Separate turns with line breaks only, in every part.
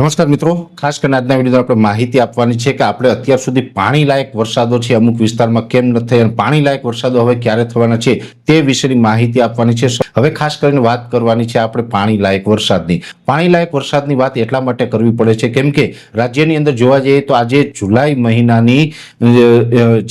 નમસ્કાર મિત્રો. ખાસ કરીને આજના વીડિયો આપણે માહિતી આપવાની છે કે આપણે અત્યાર સુધી પાણી લાયક વરસાદો છે અમુક વિસ્તારમાં કેમ ન થઈ અને પાણી લાયક વરસાદો હવે ક્યારે થવાના છે તે વિશેની માહિતી આપવાની છે. હવે ખાસ કરીને વાત કરવાની છે આપણે પાણી લાયક વરસાદની. પાણી લાયક વરસાદની વાત એટલા માટે કરવી પડે છે કેમ કે રાજ્યની અંદર જોવા જઈએ તો આજે જુલાઈ મહિનાની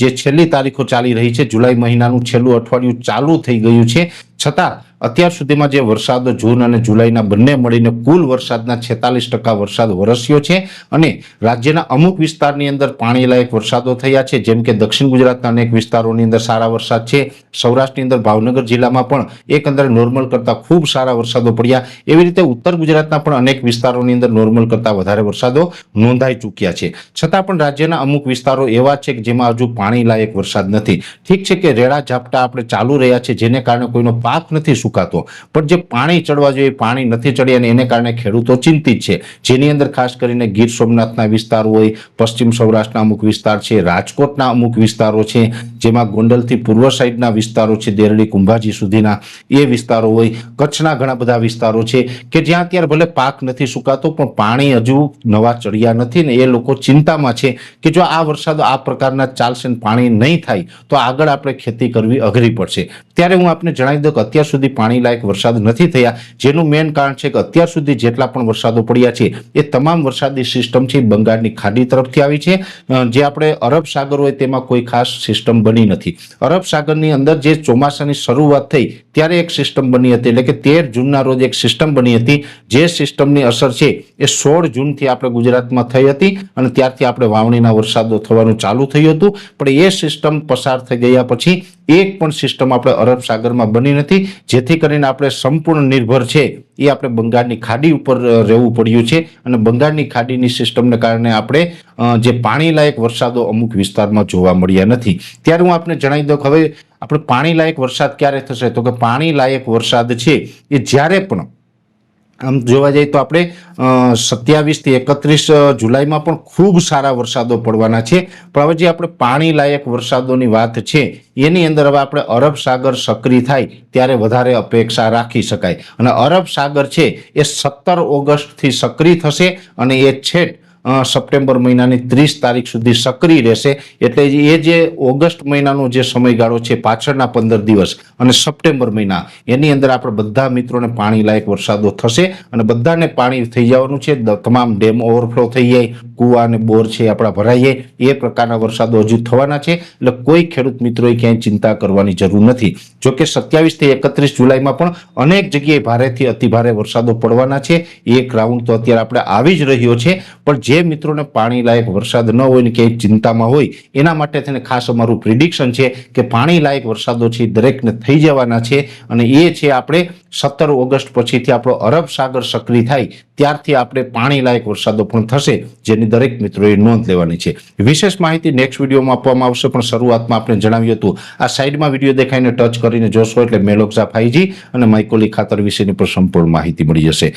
જે છેલ્લી તારીખો ચાલી રહી છે, જુલાઈ મહિનાનું છેલ્લું અઠવાડિયું ચાલુ થઈ ગયું છે. છતાં અત્યાર સુધીમાં જે વરસાદો જૂન અને જુલાઈના બંને મળીને કુલ વરસાદના છેતાલીસ ટકા વરસાદ વરસ્યો છે અને રાજ્યના અમુક વિસ્તારની અંદર પાણીલાયક વરસાદો થયા છે. જેમ કે દક્ષિણ ગુજરાતના અનેક વિસ્તારોની અંદર સારા વરસાદ છે. સૌરાષ્ટ્રની અંદર ભાવનગર જિલ્લામાં પણ એકંદરે નોર્મલ કરતાં ખૂબ સારા વરસાદો પડ્યા. એવી રીતે ઉત્તર ગુજરાતના પણ અનેક વિસ્તારોની અંદર નોર્મલ કરતાં વધારે વરસાદો નોંધાઈ ચૂક્યા છે. છતાં પણ રાજ્યના અમુક વિસ્તારો એવા છે કે જેમાં હજુ પાણીલાયક વરસાદ નથી. ઠીક છે કે રેડા ઝાપટા આપણે ચાલુ રહ્યા છે, જેને કારણે કોઈનો પાક નથી સુકાતો. પણ જે પાણી ચડવા જોઈએ પાણી નથી ચડી અને એને કારણે ખેડૂતો ચિંતિત છે. જેની અંદર ખાસ કરીને ગીર સોમનાથના વિસ્તાર હોય, પશ્ચિમ સૌરાષ્ટ્રના અમુક વિસ્તાર છે, રાજકોટના અમુક વિસ્તારો છે, જેમાં ગોંડલથી પૂર્વ સાઈડના વિસ્તારો છે, દેરડી, કુંભાજી સુધીના એ વિસ્તારો હોય, કચ્છના ઘણા બધા વિસ્તારો છે, કે જ્યાં અત્યારે ભલે પાક નથી સુકાતો, પણ પાણી હજુ નવા ચડ્યા નથી ને એ લોકો ચિંતામાં છે કે જો આ વરસાદો આ પ્રકારના ચાલશે પાણી નહીં થાય, તો આગળ આપણે ખેતી કરવી અઘરી પડશે. ત્યારે હું આપને જણાવી દઉં અત્યાર સુધી પાણી લાયક વરસાદ નથી થયા. જેનું મેઇન કારણ છે કે અત્યાર સુધી જેટલા પણ વરસાદો પડ્યા છે, એ તમામ વરસાદી સિસ્ટમ છે બંગાળની ખાડી તરફથી આવી છે. જે આપણે અરબ સાગર હોય તેમાં કોઈ ખાસ સિસ્ટમ બની નથી. અરબ સાગરની અંદર જે ચોમાસાની શરૂઆત થઈ, ત્યારે એક સિસ્ટમ બની હતી. એટલે કે તેર જૂનના રોજ એક સિસ્ટમ બની હતી. જે સિસ્ટમની અસર છે, એ સોળ જૂનથી આપણે ગુજરાતમાં થઈ હતી અને ત્યારથી આપણે વાવણીના વરસાદો થવાનું ચાલુ થયું હતું. પણ એ સિસ્ટમ પસાર થઈ ગયા પછી એક પણ સિસ્ટમ આપણે અરબ સાગરમાં બની નથી. જેથી કરીને આપણે સંપૂર્ણ નિર્ભર છે. એ આપણે બંગાળની ખાડી ઉપર રહેવું પડ્યું છે. અને બંગાળની ખાડીની સિસ્ટમને કારણે આપણે જે પાણી લાયક વરસાદો અમુક વિસ્તારમાં જોવા મળ્યા નથી. ત્યારે હું આપને જણાવી દઉં હવે આપણે પાણી લાયક વરસાદ ક્યારે થશે? તો કે પાણી લાયક વરસાદ છે એ જ્યારે પણ આમ જોવા જઈએ તો આપણે સત્યાવીસથી એકત્રીસ જુલાઈમાં પણ ખૂબ સારા વરસાદો પડવાના છે. પણ હવે જે આપણે પાણી લાયક વરસાદોની વાત છે એની અંદર હવે આપણે અરબ સાગર સક્રિય થાય ત્યારે વધારે અપેક્ષા રાખી શકાય. અને અરબ સાગર છે એ સત્તર ઓગસ્ટથી સક્રિય થશે અને એ અ, સપ્ટેમ્બર મહિનાની ત્રીસ તારીખ સુધી સક્રિય રહેશે. એટલે એ જે ઓગસ્ટ મહિનાનો જે સમયગાળો છે, પાછળના પંદર દિવસ અને સપ્ટેમ્બર મહિના, એની અંદર આપણે બધા મિત્રોને પાણી લાયક વરસાદો થશે અને બધાને પાણી થઈ જવાનું છે. તમામ ડેમ ઓવરફ્લો થઈ જાય કુવા અને બોર છે આપણા ભરાઈએ, એ પ્રકારના વરસાદો હજુ થવાના છે. એટલે કોઈ ખેડૂત મિત્રોએ ક્યાંય ચિંતા કરવાની જરૂર નથી. જો કે સત્યાવીસથી એકત્રીસ જુલાઈમાં પણ અનેક જગ્યાએ ભારેથી અતિભારે વરસાદો પડવાના છે. એક રાઉન્ડ તો અત્યારે આપણે આવી જ રહ્યો છે. પણ જે મિત્રોને પાણી લાયક વરસાદ ન હોય ને ક્યાંય ચિંતામાં હોય, એના માટે થઈને ખાસ અમારું પ્રિડિક્શન છે કે પાણી લાયક વરસાદો છે દરેકને થઈ જવાના છે. અને એ છે આપણે સત્તર ઓગસ્ટ પછીથી આપણો અરબ સાગર સક્રિય થાય ત્યારથી આપણે પાણી લાયક વરસાદો પણ થશે, જેની દરેક મિત્રોએ નોંધ લેવાની છે. વિશેષ માહિતી નેક્સ્ટ વિડીયોમાં આપવામાં આવશે, પણ શરૂઆતમાં આપણે જણાવ્યું હતું, આ સાઈડમાં વીડિયો દેખાઈને ટચ કરીને જોશો એટલે મેલોક્ઝા ફાઈજી અને માઇકોલી ખાતર વિશેની પણ સંપૂર્ણ માહિતી મળી જશે.